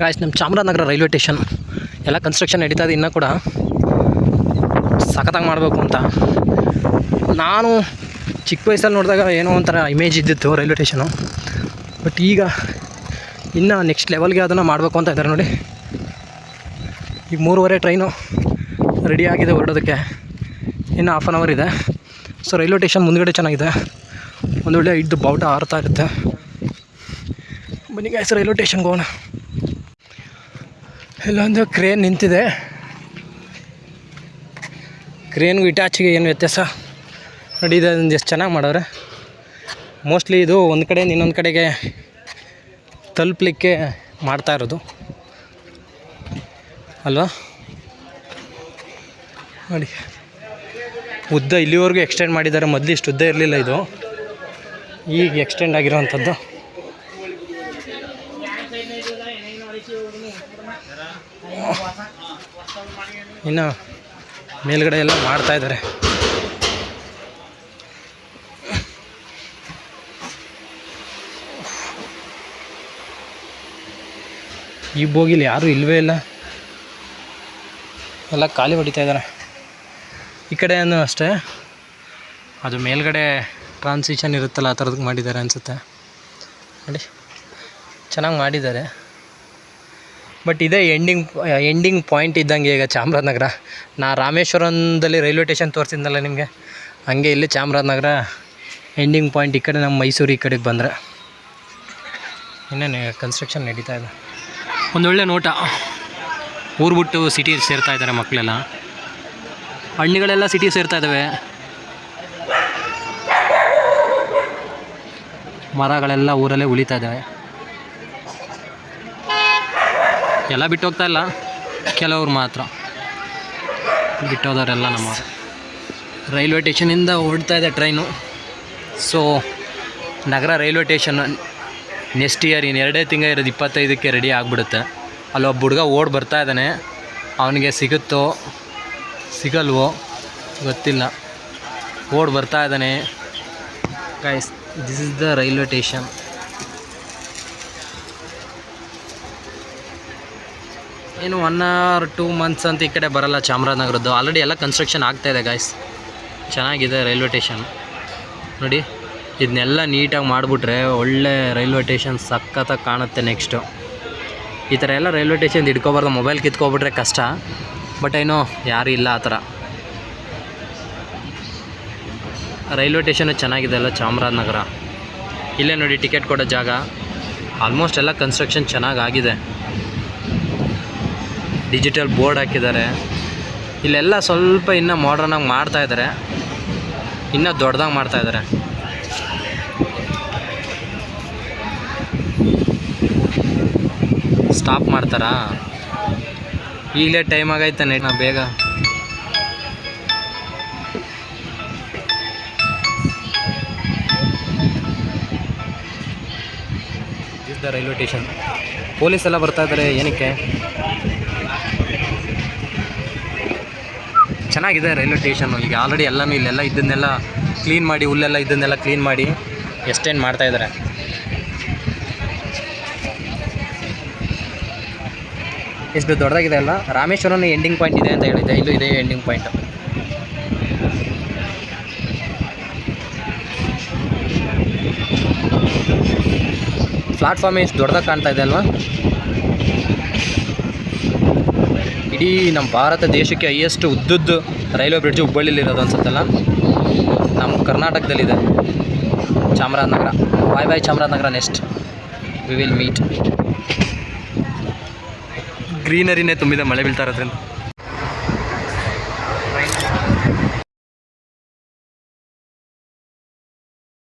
Guys ನಮ್ಮ Chamarajanagar railway station ಎಲ್ಲ construction ನಡೀತಾ ಇದೆ ಇನ್ನೂ ಕೂಡ. ಸಖತ್ತಾಗಿ ಮಾಡಬೇಕು ಅಂತ. ನಾನು ಚಿಕ್ಕ ವಯಸ್ಸಲ್ಲಿ ನೋಡಿದಾಗ ಏನೋ ಒಂಥರ ಇಮೇಜ್ ಇದ್ದಿತ್ತು ರೈಲ್ವೆ ಸ್ಟೇಷನು. ಬಟ್ ಈಗ ಇನ್ನು ನೆಕ್ಸ್ಟ್ ಲೆವೆಲ್ಗೆ ಅದನ್ನು ಮಾಡಬೇಕು ಅಂತ ಇದ್ದಾರೆ ನೋಡಿ. ಈಗ ಮೂರುವರೆ ಟ್ರೈನು ಆಗಿದೆ ಹೊರಡೋದಕ್ಕೆ. ಇನ್ನು ಹಾಫ್ ಆನ್ ಅವರ್ ಇದೆ. ಸೊ ರೈಲ್ವೆ ಸ್ಟೇಷನ್ ಮುಂದ್ಗಡೆ ಚೆನ್ನಾಗಿದೆ. ಒಂದೊಳ್ಳೆ ಇದ್ದು ಬಾವುಟ ಆರ್ತಾ ಇರುತ್ತೆ. ಬನ್ನಿ ಗಾಯ್ಸ್ ರೈಲ್ವೆ ಸ್ಟೇಷನ್ಗೆ ಹೋಗೋಣ. ಇಲ್ಲೊಂದು ಕ್ರೇನ್ ನಿಂತಿದೆ. ಕ್ರೇನ್ಗೂ ಇಟಾಚಿಗೆ ಏನು ವ್ಯತ್ಯಾಸ? ನೋಡಿ ಇದೊಂದು ಎಷ್ಟು ಚೆನ್ನಾಗಿ ಮಾಡವ್ರೆ ಮೋಸ್ಟ್ಲಿ ಇದು ಒಂದು ಕಡೆಯಿಂದ ಇನ್ನೊಂದು ಕಡೆಗೆ ತಲುಪಲಿಕ್ಕೆ ಮಾಡ್ತಾ ಇರೋದು. ಅಲ್ವಾ? ನೋಡಿ, ಉದ್ದ ಇಲ್ಲಿವರೆಗೂ ಎಕ್ಸ್ಟೆಂಡ್ ಮಾಡಿದ್ದಾರೆ. ಮೊದಲು ಇಷ್ಟು ಉದ್ದ ಇರಲಿಲ್ಲ ಇದು. ಈಗ ಎಕ್ಸ್ಟೆಂಡ್ ಆಗಿರೋವಂಥದ್ದು. ಇನ್ನು ಮೇಲ್ಗಡೆ ಎಲ್ಲ ಮಾಡ್ತಾ ಇದ್ದಾರೆ. ಈ ಬೋಗಿಲಿ ಯಾರೂ ಇಲ್ಲವೇ ಇಲ್ಲ. ಎಲ್ಲ ಖಾಲಿ ಹೊಡಿತಾ ಇದ್ದಾರೆ. ಈ ಕಡೆಯೂ ಅಷ್ಟೇ. ಅದು ಮೇಲ್ಗಡೆ ಟ್ರಾನ್ಸಿಷನ್ ಇರುತ್ತಲ್ಲ ಆ ಥರದ್ದು ಮಾಡಿದ್ದಾರೆ ಅನಿಸುತ್ತೆ. ನೋಡಿ. ಚೆನ್ನಾಗಿ ಮಾಡಿದ್ದಾರೆ. ಬಟ್ ಇದೇ ಎಂಡಿಂಗ್ ಎಂಡಿಂಗ್ ಪಾಯಿಂಟ್ ಇದ್ದಂಗೆ ಈಗ ಚಾಮರಾಜನಗರ. ನಾ ರಾಮೇಶ್ವರಂದಲ್ಲಿ ರೈಲ್ವೆ ಸ್ಟೇಷನ್ ತೋರಿಸಿದ್ನಲ್ಲ ನಿಮಗೆ? ಹಂಗೆ ಇಲ್ಲಿ ಚಾಮರಾಜನಗರ ಎಂಡಿಂಗ್ ಪಾಯಿಂಟ್ ಈ ಕಡೆ ನಮ್ಮ ಮೈಸೂರು ಈ ಕಡೆಗೆ ಬಂದರೆ. ಇನ್ನೇನು ಕನ್ಸ್ಟ್ರಕ್ಷನ್ ನಡೀತಾ ಇದೆ. ಒಂದೊಳ್ಳೆ ನೋಟ. ಊರು ಬಿಟ್ಟು ಸಿಟಿ ಸೇರ್ತಾ ಇದ್ದಾರೆ ಮಕ್ಕಳೆಲ್ಲ ಹಣ್ಣುಗಳೆಲ್ಲ ಸಿಟಿ ಸೇರ್ತಾ ಇದ್ದಾವೆ ಮರಗಳೆಲ್ಲ ಊರಲ್ಲೇ ಉಳಿತಾ ಇದ್ದಾವೆ ಎಲ್ಲ ಬಿಟ್ಟು ಹೋಗ್ತಾ ಇಲ್ಲ. ಕೆಲವ್ರು ಮಾತ್ರ. ಬಿಟ್ಟೋದವರೆಲ್ಲ ನಮ್ಮ ರೈಲ್ವೆ ಸ್ಟೇಷನಿಂದ ಓಡ್ತಾ ಇದೆ ಟ್ರೈನು. ಸೊ ನಗರ ರೈಲ್ವೆ ಸ್ಟೇಷನ್ ನೆಕ್ಸ್ಟ್ ಇಯರ್ ಇನ್ನು ಎರಡೇ ತಿಂಗಳು ಇರೋದು ಇಪ್ಪತ್ತೈದಕ್ಕೆ ರೆಡಿ ಆಗಿಬಿಡುತ್ತೆ. ಅಲ್ಲೊಬ್ಬ ಹುಡುಗ ಓಡ್ ಬರ್ತಾ ಇದ್ದಾನೆ. ಅವನಿಗೆ ಸಿಗುತ್ತೋ, ಸಿಗಲ್ವೋ ಗೊತ್ತಿಲ್ಲ. ಓಡ್ ಬರ್ತಾ ಇದ್ದಾನೆ. Guys this is the railway station. ಏನು ಒನ್ ಆರ್ ಟೂ ಮಂತ್ಸ್ ಅಂತ ಈ ಕಡೆ ಬರಲ್ಲ ಚಾಮರಾಜನಗರದ್ದು. ಆಲ್ರೆಡಿ ಎಲ್ಲ ಕನ್ಸ್ಟ್ರಕ್ಷನ್ ಆಗ್ತಾ ಇದೆ ಗಾಯ್ಸ್ ಚೆನ್ನಾಗಿದೆ ರೈಲ್ವೆ ಸ್ಟೇಷನ್ ನೋಡಿ ಇದನ್ನೆಲ್ಲ ನೀಟಾಗಿ ಮಾಡಿಬಿಟ್ರೆ ಒಳ್ಳೆ ರೈಲ್ವೆ ಸ್ಟೇಷನ್ ಸಖತ್ತಾಗಿ ಕಾಣುತ್ತೆ ನೆಕ್ಸ್ಟು ಈ ಥರ ಎಲ್ಲ ರೈಲ್ವೆ ಸ್ಟೇಷನ್ ಹಿಡ್ಕೊಬಾರ್ದು ಮೊಬೈಲ್ ಕಿತ್ಕೊಬಿಟ್ರೆ ಕಷ್ಟ. ಬಟ್ ಏನೋ, ಯಾರೂ ಇಲ್ಲ ಆ ಥರ ರೈಲ್ವೆ ಟೇಷನು ಚೆನ್ನಾಗಿದೆ ಅಲ್ಲ ಚಾಮರಾಜನಗರ? ಇಲ್ಲೇ ನೋಡಿ ಟಿಕೆಟ್ ಕೊಡೋ ಜಾಗ. ಆಲ್ಮೋಸ್ಟ್ ಎಲ್ಲ ಕನ್ಸ್ಟ್ರಕ್ಷನ್ ಚೆನ್ನಾಗಿ ಆಗಿದೆ. ಡಿಜಿಟಲ್ ಬೋರ್ಡ್ ಹಾಕಿದ್ದಾರೆ. ಇಲ್ಲೆಲ್ಲ ಸ್ವಲ್ಪ ಇನ್ನೂ ಮಾಡ್ರನ್ನಾಗಿ ಮಾಡ್ತಾ ಇದ್ದಾರೆ ಇನ್ನೂ ದೊಡ್ಡದಾಗಿ ಮಾಡ್ತಾ ಇದ್ದಾರೆ ಸ್ಟಾಪ್ ಮಾಡ್ತಾರಾ? ಈಗಲೇ ಟೈಮ್ ಆಗೈತೆ ನಾವು ಬೇಗ. Is the railway station police ಎಲ್ಲ ಬರ್ತಾ ಇದ್ದಾರೆ ಏನಕ್ಕೆ? ಚೆನ್ನಾಗಿದೆ ರೈಲ್ವೆ ಸ್ಟೇಷನ್ನು. ಈಗ ಆಲ್ರೆಡಿ ಎಲ್ಲನೂ ಇಲ್ಲೆಲ್ಲ ಇದನ್ನೆಲ್ಲ ಕ್ಲೀನ್ ಮಾಡಿ, ಹುಲ್ಲೆಲ್ಲ ಇದನ್ನೆಲ್ಲ ಕ್ಲೀನ್ ಮಾಡಿ ಎಕ್ಸ್ಟೆಂಡ್ ಮಾಡ್ತಾ ಇದ್ದಾರೆ? ಎಷ್ಟು ದೊಡ್ಡದಾಗಿದೆ ಅಲ್ಲ ರಾಮೇಶ್ವರನ ಎಂಡಿಂಗ್ ಪಾಯಿಂಟ್ ಇದೆ ಅಂತ ಹೇಳಿದ್ದೆ. ಇಲ್ಲೂ ಇದೆ ಎಂಡಿಂಗ್ ಪಾಯಿಂಟ್ ಪ್ಲಾಟ್ಫಾರ್ಮ್ ಎಷ್ಟು ದೊಡ್ಡದಾಗಿ ಕಾಣ್ತಾ ಇದೆ ಅಲ್ವಾ? ಇಡೀ ನಮ್ಮ ಭಾರತ ದೇಶಕ್ಕೆ ಹೈಯೆಸ್ಟ್ ಉದ್ದುದ್ದು ರೈಲ್ವೆ ಬ್ರಿಡ್ಜ್ ಹುಬ್ಬಳ್ಳಿಲಿರೋದು ಅನ್ಸುತ್ತಲ್ಲ? ನಮ್ಮ ಕರ್ನಾಟಕದಲ್ಲಿದೆ. Chamarajanagar. Bye bye Chamarajanagar next we will meet ಗ್ರೀನರಿನೇ ತುಂಬಿದೆ, ಮಳೆ ಬೀಳ್ತಾ ಇರೋದ್ರಿಂದ.